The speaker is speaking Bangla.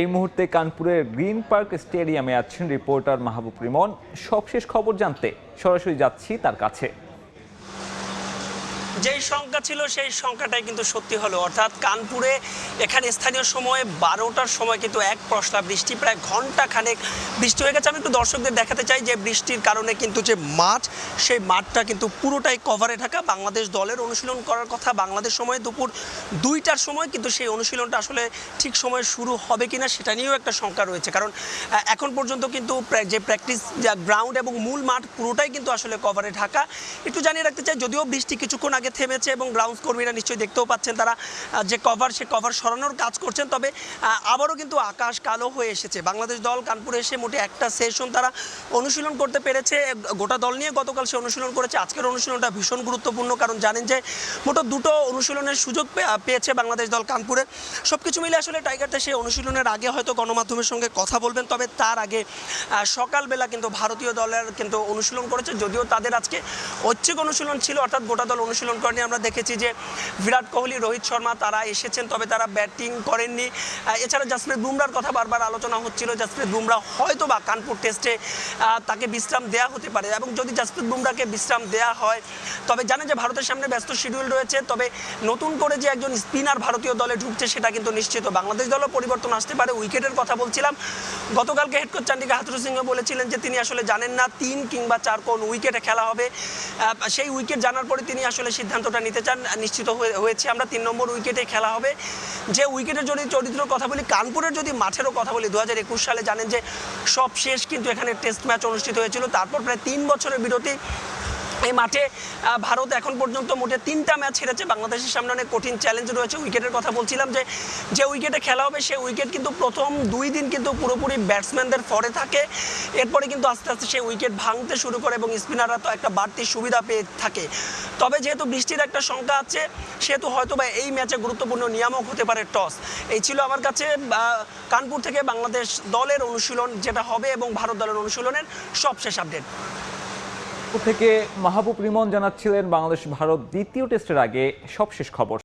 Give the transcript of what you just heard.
এই মুহূর্তে কানপুরের গ্রিন পার্ক স্টেডিয়ামে আছেন রিপোর্টার মাহবুব রিমন। সবশেষ খবর জানতে সরাসরি যাচ্ছি তার কাছে। যেই সংখ্যা ছিল, সেই সংখ্যাটাই কিন্তু সত্যি হলো। অর্থাৎ কানপুরে এখানে স্থানীয় সময়ে বারোটার সময় কিন্তু এক পশলা বৃষ্টি, প্রায় ঘণ্টা খানেক বৃষ্টি হয়ে গেছে। আমি একটু দর্শকদের দেখাতে চাই যে বৃষ্টির কারণে কিন্তু যে মাঠ, সেই মাঠটা কিন্তু পুরোটাই কভারে ঢাকা। বাংলাদেশ দলের অনুশীলন করার কথা বাংলাদেশ সময় দুপুর দুইটার সময় কিন্তু সেই অনুশীলনটা আসলে ঠিক সময়ে শুরু হবে কিনা সেটা নিয়েও একটা শঙ্কা রয়েছে। কারণ এখন পর্যন্ত কিন্তু যে প্র্যাকটিস গ্রাউন্ড এবং মূল মাঠ পুরোটাই কিন্তু আসলে কভারে ঢাকা। একটু জানিয়ে রাখতে চাই, যদিও বৃষ্টি কিছুক্ষণ আগে থেমেছে এবং গ্রাউন্ড কর্মীরা নিশ্চয়ই দেখতেও পাচ্ছেন তারা যে কভার সে কভার সরানোর কাজ করছেন। তবে আবারও কিন্তু আকাশ কালো হয়ে এসেছে। বাংলাদেশ দল কানপুরে এসে মোটে একটা সেশন তারা অনুশীলন করতে পেরেছে। গোটা দল নিয়ে গতকাল সে অনুশীলন করেছে। আজকের অনুশীলনটা ভীষণ গুরুত্বপূর্ণ, কারণ জানেন যে মোটো দুটো অনুশীলনের সুযোগ পেয়েছে বাংলাদেশ দল কানপুরে। সব কিছু মিলে আসলে টাইগারটা সেই অনুশীলনের আগে হয়তো গণমাধ্যমের সঙ্গে কথা বলবেন, তবে তার আগে সকালবেলা কিন্তু ভারতীয় দলের কিন্তু অনুশীলন করেছে, যদিও তাদের আজকে ঐচ্ছিক অনুশীলন ছিল, অর্থাৎ গোটা দল অনুশীলন করেনি আমরা দেখেছি যে বিরাট কোহলি, রোহিত শর্মা তারা এসেছেন, তবে তারা ব্যাটিং করেননি। এছাড়া জাসপ্রীত বুমরার কথা বারবার আলোচনা হচ্ছিল। জাসপ্রীত বুমরা হয়তো বা কানপুর টেস্টে তাকে বিশ্রাম দেওয়া হতে পারে এবং যদি জাসপ্রীত বুমরাকে বিশ্রাম দেওয়া হয়, তবে জানেন যে ভারতের সামনে ব্যস্ত শিডিউল রয়েছে, তবে নতুন করে যে একজন স্পিনার ভারতীয় দলে ঢুকছে, সেটা কিন্তু নিশ্চিত। বাংলাদেশ দলও পরিবর্তন আসতে পারে, উইকেটের কথা বলছিলাম। গতকালকে head coach Chandika Hathurusingha বলেছিলেন যে তিনি আসলে জানেন না, তিন কিংবা চার কোন উইকেটে খেলা হবে। সেই উইকেট জানার পরে তিনি আসলে সিদ্ধান্তটা নিতে চান, নিশ্চিত হয়ে- হয়েছে। আমরা তিন নম্বর উইকেটে খেলা হবে। যে উইকেটের যদি চরিত্রের কথা বলি, কানপুরের যদি মাঠেরও কথা বলি দু হাজার একুশ সালে জানেন যে সব শেষ কিন্তু এখানে টেস্ট ম্যাচ অনুষ্ঠিত হয়েছিল। তারপর প্রায় তিন বছরের বিরতি এই মাঠে ভারত এখন পর্যন্ত মোটে তিনটা ম্যাচ হেরেছে। বাংলাদেশের সামনে অনেক কঠিন চ্যালেঞ্জ রয়েছে। উইকেটের কথা বলছিলাম যে যে উইকেটে খেলা হবে সেই উইকেট কিন্তু প্রথম দুই দিন কিন্তু পুরোপুরি ব্যাটসম্যানদের ফরে থাকে। এরপরে কিন্তু আস্তে আস্তে সেই উইকেট ভাঙতে শুরু করে এবং স্পিনাররা তো একটা বাড়তি সুবিধা পেয়ে থাকে। তবে যেহেতু বৃষ্টির একটা শঙ্কা আছে, সেহেতু হয়তো বা এই ম্যাচে গুরুত্বপূর্ণ নিয়ামক হতে পারে টস এই ছিল আমার কাছে কানপুর থেকে বাংলাদেশ দলের অনুশীলন, যেটা হবে এবং ভারত দলের অনুশীলনের সবশেষ আপডেট থেকে মাহবুব রিমন জানাচ্ছিলেন বাংলাদেশ ভারত দ্বিতীয় টেস্টের আগে সবশেষ খবর।